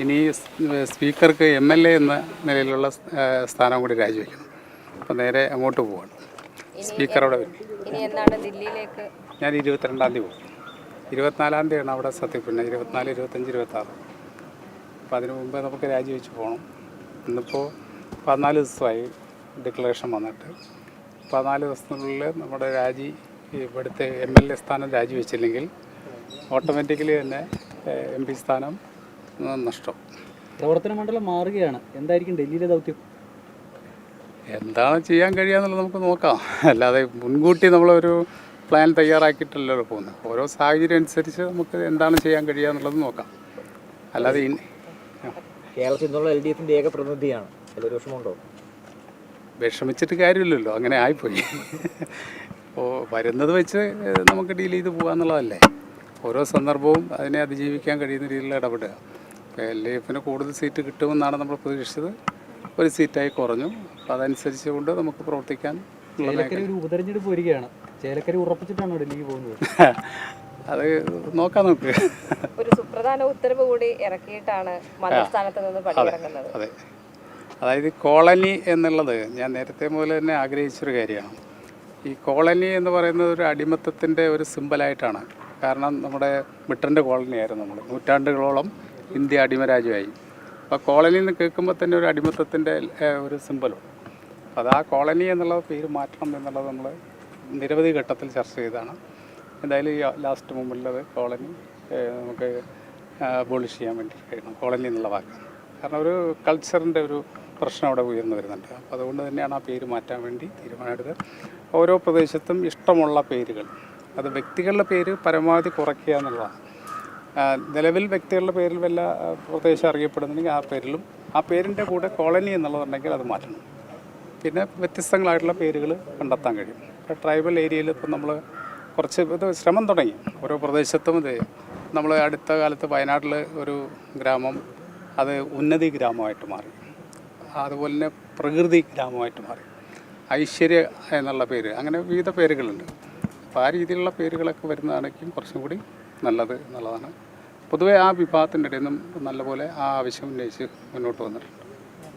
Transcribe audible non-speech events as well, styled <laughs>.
ഇനി സ്പീക്കർക്ക് M L A എന്ന നിലയിലുള്ള സ്ഥാനം കൂടി രാജിവെക്കുന്നു അപ്പോൾ നേരെ അങ്ങോട്ട് പോവാണ്. സ്പീക്കറോടെ വരും. ഇനി എന്നാണ് ദില്ലിയിലേക്ക് ഞാൻ ഇരുപത്തിരണ്ടാം തീയതി പോകും ഇരുപത്തിനാലാം തീയതിയാണ് അവിടെ സത്യപ്പിന്നെ ഇരുപത്തിനാല് ഇരുപത്തഞ്ച് ഇരുപത്താറ് അപ്പോൾ അതിന് മുമ്പേ നമുക്ക് രാജിവെച്ച് പോകണം ഇന്നിപ്പോൾ പതിനാല് ദിവസമായി ഡിക്ലറേഷൻ വന്നിട്ട്. പതിനാല് ദിവസത്തിനുള്ളിൽ നമ്മുടെ രാജി ഇവിടുത്തെ എം എൽ എ സ്ഥാനം രാജിവെച്ചില്ലെങ്കിൽ ഓട്ടോമാറ്റിക്കലി തന്നെ എം പി സ്ഥാനം നഷ്ടം. പ്രവർത്തന മണ്ഡലം മാറുകയാണ്. എന്തായിരിക്കും ഡൽഹിയിലെ ദൗത്യം? എന്താണ് ചെയ്യാൻ കഴിയുക എന്നുള്ളത് നമുക്ക് നോക്കാം. അല്ലാതെ മുൻകൂട്ടി നമ്മളൊരു പ്ലാൻ തയ്യാറാക്കിയിട്ടല്ലല്ലോ പോകുന്നത്. ഓരോ സാഹചര്യം അനുസരിച്ച് നമുക്ക് എന്താണ് ചെയ്യാൻ കഴിയുക എന്നുള്ളത് നോക്കാം. അല്ലാതെ കേരളത്തിൽ നിന്നുള്ള എൽ ഡി എഫിന്റെ ഏക പ്രതിനിധിയാണ്. അതിലൊരു വിഷമമുണ്ടോ? വിഷമിച്ചിട്ട് കാര്യമില്ലല്ലോ. അങ്ങനെ ആയിപ്പോയി. അപ്പോൾ വരുന്നത് വെച്ച് നമുക്ക് ഡീൽ ചെയ്ത് പോകാന്നുള്ളതല്ലേ ഓരോ സന്ദർഭവും അതിനെ അതിജീവിക്കാൻ കഴിയുന്ന രീതിയിൽ ഇടപെടുക. എൽ ഡി എഫിന് കൂടുതൽ സീറ്റ് കിട്ടുമെന്നാണ് നമ്മൾ പ്രതീക്ഷിച്ചത്. ഒരു സീറ്റായി കുറഞ്ഞു. അപ്പോൾ അതനുസരിച്ച് കൊണ്ട് നമുക്ക് പ്രവർത്തിക്കാൻ ചേലക്കര ഒരു ഉപതെരഞ്ഞെടുപ്പ് വരികയാണ്. ചേലക്കര ഉറപ്പിച്ചിട്ടാണ് ഡൽഹിക്ക് പോകുന്നത്. <laughs> അത് നോക്കാം. നമുക്ക് ഒരു സുപ്രധാന ഉത്തരവ് കൂടി ഇറക്കിയിട്ടാണ് മന്ത്രിസ്ഥാനത്ത് നിന്ന് പടിയിറങ്ങുന്നത്. അതെ. അതായത് കോളനി എന്നുള്ളത് ഞാൻ നേരത്തെ മുതൽ തന്നെ ആഗ്രഹിച്ചൊരു കാര്യമാണ്. ഈ കോളനി എന്ന് പറയുന്നത് ഒരു അടിമത്തത്തിന്റെ ഒരു സിമ്പലായിട്ടാണ്. കാരണം നമ്മുടെ ബ്രിട്ടന്റെ കോളനി ആയിരുന്നു നമ്മൾ. നൂറ്റാണ്ടുകളോളം ഇന്ത്യ അടിമരാജ്യമായി. അപ്പോൾ കോളനി എന്ന് കേൾക്കുമ്പോൾ തന്നെ ഒരു അടിമത്തത്തിന്റെ ഒരു സിമ്പലും. അത് ആ കോളനി എന്നുള്ള പേര് മാറ്റണം എന്നുള്ളത് നമ്മൾ നിരവധി ഘട്ടത്തിൽ ചർച്ച ചെയ്തതാണ്. എന്തായാലും ഈ ലാസ്റ്റ് മുമ്പിലുള്ളത് കോളനി നമുക്ക് അബോളിഷ് ചെയ്യാൻ വേണ്ടി കഴിയണം കോളനി എന്നുള്ള വാക്ക്. കാരണം ഒരു കൾച്ചറിന്റെ ഒരു പ്രശ്നം അവിടെ ഉയർന്നു വരുന്നുണ്ട്. അപ്പോൾ അതുകൊണ്ട് തന്നെയാണ് ആ പേര് മാറ്റാൻ വേണ്ടി തീരുമാനമെടുത്തത്. ഓരോ പ്രദേശത്തും ഇഷ്ടമുള്ള പേരുകൾ. അത് വ്യക്തികളുടെ പേര് പരമാവധി കുറയ്ക്കുക എന്നുള്ളതാണ്. നിലവിൽ വ്യക്തികളുടെ പേരിൽ വല്ല പ്രദേശം അറിയപ്പെടുന്നുണ്ടെങ്കിൽ ആ പേരിലും ആ പേരിന്റെ കൂടെ കോളനി എന്നുള്ളതുണ്ടെങ്കിൽ അത് മാറ്റണം. പിന്നെ വ്യത്യസ്തങ്ങളായിട്ടുള്ള പേരുകൾ കണ്ടെത്താൻ കഴിയും. ഇപ്പോൾ ട്രൈബൽ ഏരിയയിൽ ഇപ്പം നമ്മൾ കുറച്ച് ഇത് ശ്രമം തുടങ്ങി. ഓരോ പ്രദേശത്തും ഇത് നമ്മൾ അടുത്ത കാലത്ത് വയനാട്ടിൽ ഒരു ഗ്രാമം അത് ഉന്നതി ഗ്രാമമായിട്ട് മാറി. അതുപോലെ തന്നെ പ്രകൃതി ഗ്രാമമായിട്ട് മാറി. ഐശ്വര്യ എന്നുള്ള പേര് അങ്ങനെ വിവിധ പേരുകളുണ്ട്. അപ്പോൾ ആ രീതിയിലുള്ള പേരുകളൊക്കെ വരുന്നതാണെങ്കിലും കുറച്ചും കൂടി നല്ലത് എന്നുള്ളതാണ്. പൊതുവേ ആ വിഭാഗത്തിന്റെ ഇടയിൽ നിന്നും നല്ലപോലെ ആ ആവശ്യം ഉന്നയിച്ച് മുന്നോട്ട് വന്നിട്ടുണ്ട്.